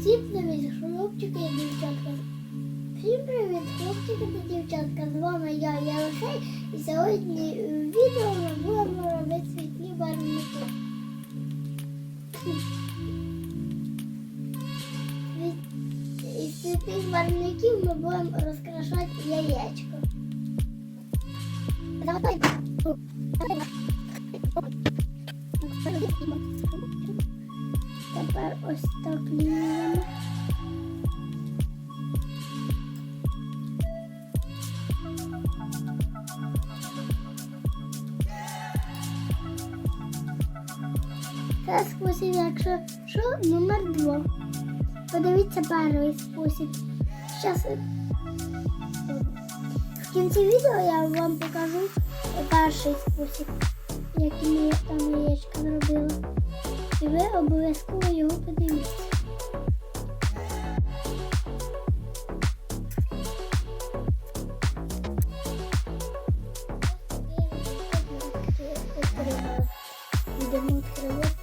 Всім привіт, хлопчики і дівчатка. Всім привіт, хлопчики та дівчатка. З вами я, Ярошей, і сьогодні в відео ми будемо робити світлі барвники. Від- Із світлих барвників ми будемо розкрашати яєчко. Давай. Тепер ось так лініями. Спосіб, якщо що, номер два. Подивіться перший спосіб. Зараз в кінці відео я вам покажу перший спосіб, який я там яєчка зробила. І ви обов'язково його подивіться. Будемо відкривати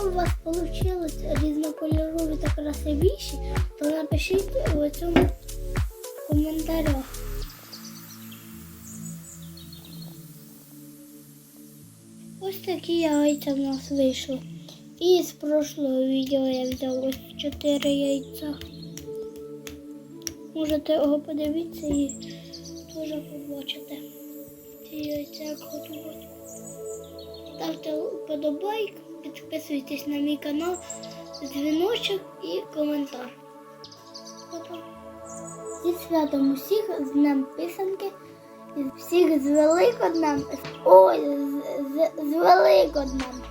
якщо у вас вийшло різнокольорові та красивіші, то напишіть у цьому коментарях. Ось такі яйця в нас вийшло. І з прошлого відео я взяв ось 4 яйця. Можете його подивитися і теж побачите ці яйця, як готувати. Ставте вподобайк, підписуйтесь на мій канал, дзвіночок і коментар. Па-па. Святом усіх з Днем писанки, і всіх з Великоднем. Ой, з, з, з Великоднем.